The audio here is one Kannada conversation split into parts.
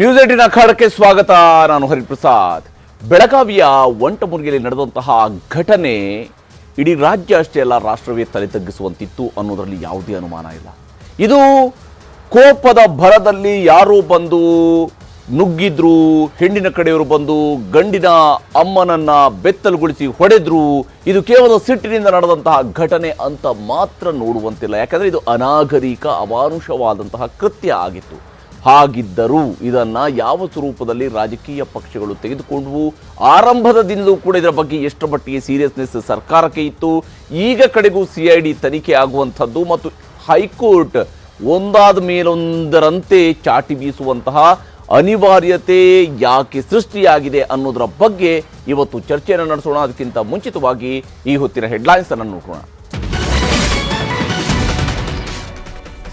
ನ್ಯೂಸ್ ಏಟಿನ ಅಖಾಡಕ್ಕೆ ಸ್ವಾಗತ, ನಾನು ಹರಿಪ್ರಸಾದ್. ಬೆಳಗಾವಿಯ ಒಂಟಮುರಿಯಲ್ಲಿ ನಡೆದಂತಹ ಘಟನೆ ಇಡೀ ರಾಜ್ಯ ಅಷ್ಟೇ ಅಲ್ಲ, ರಾಷ್ಟ್ರವೇ ತಲೆ ತಗ್ಗಿಸುವಂತಿತ್ತು ಅನ್ನೋದರಲ್ಲಿ ಯಾವುದೇ ಅನುಮಾನ ಇಲ್ಲ. ಇದು ಕೋಪದ ಭರದಲ್ಲಿ ಯಾರೋ ಬಂದು ನುಗ್ಗಿದ್ರು, ಹೆಣ್ಣಿನ ಕಡೆಯವರು ಬಂದು ಗಂಡಿನ ಅಮ್ಮನನ್ನ ಬೆತ್ತಲುಗೊಳಿಸಿ ಹೊಡೆದ್ರು, ಇದು ಕೇವಲ ಸಿಟ್ಟಿನಿಂದ ನಡೆದಂತಹ ಘಟನೆ ಅಂತ ಮಾತ್ರ ನೋಡುವಂತಿಲ್ಲ. ಯಾಕಂದ್ರೆ ಇದು ಅನಾಗರಿಕ, ಅಮಾನುಷವಾದಂತಹ ಕೃತ್ಯ ಆಗಿತ್ತು. ಹಾಗಿದ್ದರೂ ಇದನ್ನು ಯಾವ ಸ್ವರೂಪದಲ್ಲಿ ರಾಜಕೀಯ ಪಕ್ಷಗಳು ತೆಗೆದುಕೊಂಡವು? ಆರಂಭದಿಂದಲೂ ಕೂಡ ಇದರ ಬಗ್ಗೆ ಎಷ್ಟು ಮಟ್ಟಿಗೆ ಸೀರಿಯಸ್ನೆಸ್ ಸರ್ಕಾರಕ್ಕೆ ಇತ್ತು? ಈಗ ಕಡೆಗೂ ಸಿ ಐ ಡಿ ತನಿಖೆ ಆಗುವಂಥದ್ದು ಮತ್ತು ಹೈಕೋರ್ಟ್ ಒಂದಾದ ಮೇಲೊಂದರಂತೆ ಚಾಟಿ ಬೀಸುವಂತಹ ಅನಿವಾರ್ಯತೆ ಯಾಕೆ ಸೃಷ್ಟಿಯಾಗಿದೆ ಅನ್ನೋದರ ಬಗ್ಗೆ ಇವತ್ತು ಚರ್ಚೆಯನ್ನು ನಡೆಸೋಣ. ಅದಕ್ಕಿಂತ ಮುಂಚಿತವಾಗಿ ಈ ಹೊತ್ತಿನ ಹೆಡ್ಲೈನ್ಸ್ ಅನ್ನು ನೋಡೋಣ.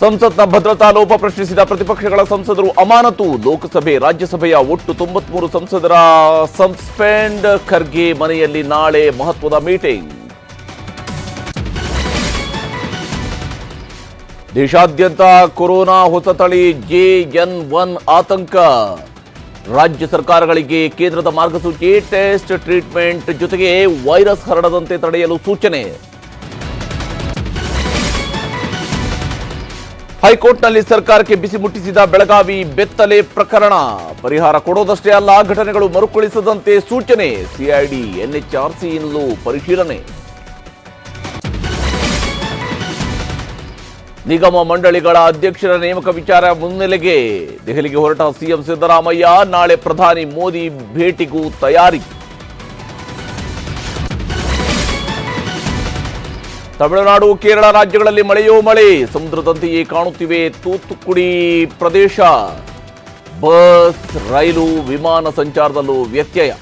ಸಂಸತ್ನ ಭದ್ರತಾ ಲೋಪ ಪ್ರಶ್ನಿಸಿದ ಪ್ರತಿಪಕ್ಷಗಳ ಸಂಸದರು ಅಮಾನತು. ಲೋಕಸಭೆ, ರಾಜ್ಯಸಭೆಯ ಒಟ್ಟು ತೊಂಬತ್ಮೂರು ಸಂಸದರ ಸಸ್ಪೆಂಡ್ ಖರ್ಗೆ ಮನೆಯಲ್ಲಿ ನಾಳೆ ಮಹತ್ವದ ಮೀಟಿಂಗ್. ದೇಶಾದ್ಯಂತ ಕೊರೋನಾ ಹೊಸ ತಳಿ ಜೆ ಎನ್ ಒನ್ ಆತಂಕ. ರಾಜ್ಯ ಸರ್ಕಾರಗಳಿಗೆ ಕೇಂದ್ರದ ಮಾರ್ಗಸೂಚಿ, ಟೆಸ್ಟ್ ಟ್ರೀಟ್ಮೆಂಟ್ ಜೊತೆಗೆ ವೈರಸ್ ಹರಡದಂತೆ ತಡೆಯಲು ಸೂಚನೆ. ಹೈಕೋರ್ಟ್ನಲ್ಲಿ ಸರ್ಕಾರಕ್ಕೆ ಬಿಸಿ ಮುಟ್ಟಿಸಿದ ಬೆಳಗಾವಿ ಬೆತ್ತಲೆ ಪ್ರಕರಣ ಪರಿಹಾರ ಕೊಡೋದಷ್ಟೇ ಅಲ್ಲ ಘಟನೆಗಳು ಮರುಕಳಿಸದಂತೆ ಸೂಚನೆ ಸಿಐಡಿ ಎನ್ಎಚ್ಆರ್ಸಿಯಿಂದಲೂ ಪರಿಶೀಲನೆ ನಿಗಮ ಮಂಡಳಿಗಳ ಅಧ್ಯಕ್ಷರ ನೇಮಕ ವಿಚಾರ ಮುನ್ನೆಲೆಗೆ ದೆಹಲಿಗೆ ಹೊರಟ ಸಿಎಂ ಸಿದ್ದರಾಮಯ್ಯ ನಾಳೆ ಪ್ರಧಾನಿ ಮೋದಿ ಭೇಟಿಗೂ ತಯಾರಿ ತಮಿಳುನಾಡು ಕೇರಳ ರಾಜ್ಯಗಳಲ್ಲಿ ಮಳೆಯೋ ಮಳೆ. ಸಮುದ್ರದಂತೆಯೇ ಕಾಣುತ್ತಿವೆ ತೂತುಕುಡಿ ಪ್ರದೇಶ. ಬಸ್ ರೈಲು ವಿಮಾನ ಸಂಚಾರದಲ್ಲೂ ವ್ಯತ್ಯಯ.